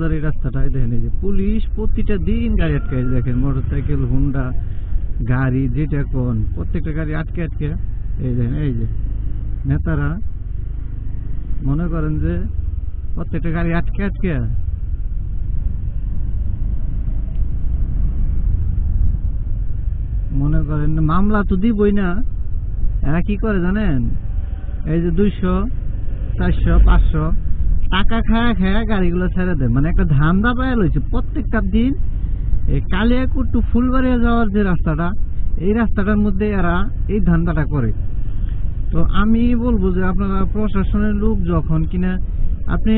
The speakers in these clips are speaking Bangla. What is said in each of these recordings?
বাজার এই রাস্তাটায় দেখেন এই যে পুলিশ প্রতিটা দিন গাড়ি আটকায় দেখেন, মোটরসাইকেল, হুন্ডা, গাড়ি, যেটা কোন, প্রত্যেকটা গাড়ি আটকে আটকে। এই দেখেন, এই যে নেতারা মনে করেন যে প্রত্যেকটা গাড়ি আটকে আটকে। মনে করেন মামলা তো দিবই না। এরা কি করে জানেন? এই যে দুইশো, চারশো, পাঁচশো টাকা খায়া খায়া গাড়িগুলো ছেড়ে দেয় মানে একটা ধান্দা পায়া লইছে। প্রত্যেকটা দিন এই কালিয়াকুর টু ফুলবাড়িয়া যাওয়ার যে রাস্তাটা, এই রাস্তাটার মধ্যে এরা এই ধান্দাটা করে। তো আমি বলব যে আপনারা প্রশাসনের লোক যখন কিনা আপনি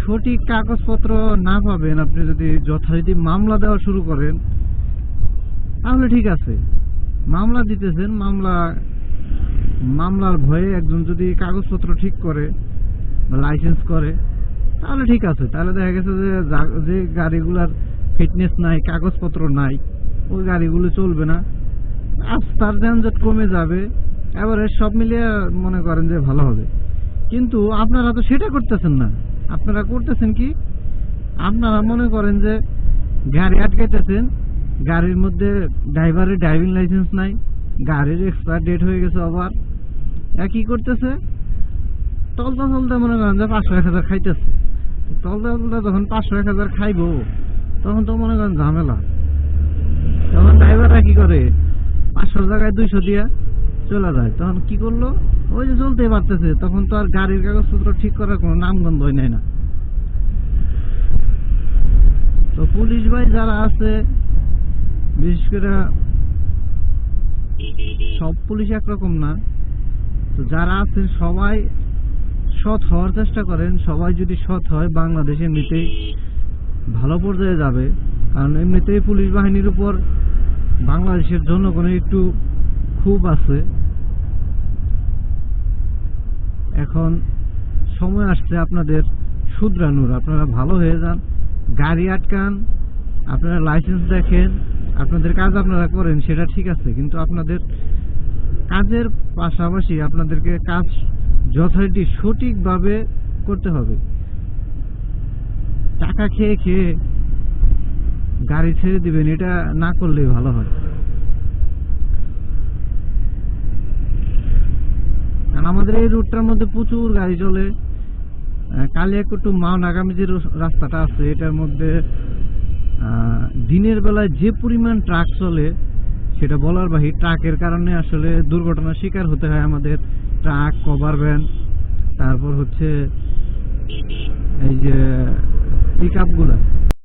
সঠিক কাগজপত্র না পাবেন, আপনি যদি যথারীতি মামলা দেওয়া শুরু করেন, তাহলে ঠিক আছে। মামলা দিতেছেন, মামলা, মামলার ভয়ে একজন যদি কাগজপত্র ঠিক করে লাইসেন্স করে, তাহলে ঠিক আছে। তাহলে দেখা গেছে যে যা- গাড়িগুলার ফিটনেস নাই, কাগজপত্র নাই, ওই গাড়িগুলো চলবে না। রাস্তার যানজট কমে যাবে, এবারে সব মিলিয়ে মনে করেন যে ভালো হবে। কিন্তু আপনারা তো সেটা করতেছেন না। আপনারা করতেছেন কি? আপনারা মনে করেন যে গাড়ি আটকাইতেছেন, গাড়ির মধ্যে ড্রাইভারের ড্রাইভিং লাইসেন্স নাই, গাড়ির এক্সপায়ার ডেট হয়ে গেছে আবার। কি করতেছে? চলতে চলতে মনে করেন যে পাঁচশো এক হাজার খাইতেছে। চলতে চলতে যখন পাঁচশো এক হাজার খাইবো, তখন তো মনে করেন ঝামেলা। তখন ড্রাইভাররা কি করে? পাঁচশো জায়গায় দুইশো দিয়া চলে যায়। তখন কি করল? ওই যে চলতে পারতেছে। তখন তো আর গাড়ির কাগজপত্র ঠিক করার কোনো নামগন্ধ হয় নাই না। তো পুলিশ ভাই যারা আছে, বিশেষ করে সব পুলিশ একরকম না। তো যারা আছেন সবাই সৎ হওয়ার চেষ্টা করেন, সবাই যদি সৎ হয়, বাংলাদেশ এমনিতেই ভালো পর্যায়ে যাবে। কারণ এমনিতেই পুলিশ বাহিনীর উপর বাংলাদেশের জনগণের একটু খুব আছে। এখন সময় আসছে আপনাদের শুধরানোর। আপনারা ভালো হয়ে যান, গাড়ি আটকান, আপনারা লাইসেন্স দেখেন, আপনাদের কাজ আপনারা করেন, সেটা ঠিক আছে। কিন্তু আপনাদের কাজের পাশাপাশি আপনাদেরকে কাজ যথারীতি সঠিকভাবে করতে হবে। টাকা খেয়ে খেয়ে গাড়ি ছেড়ে দিবেন, এটা না করলেই ভালো হয়। আমাদের এই রুটটার মধ্যে প্রচুর গাড়ি চলে। টু মাও নাগামী যে রাস্তাটা আছে, এটার মধ্যে দিনের বেলায় যে পরিমাণ ট্রাক চলে, সেটা বলার বাহি ট্রাকের কারণে আসলে দুর্ঘটনার শিকার হতে হয় আমাদের। ট্রাক কভার ভ্যান তারপর হচ্ছে এই যে পিক আপগুলা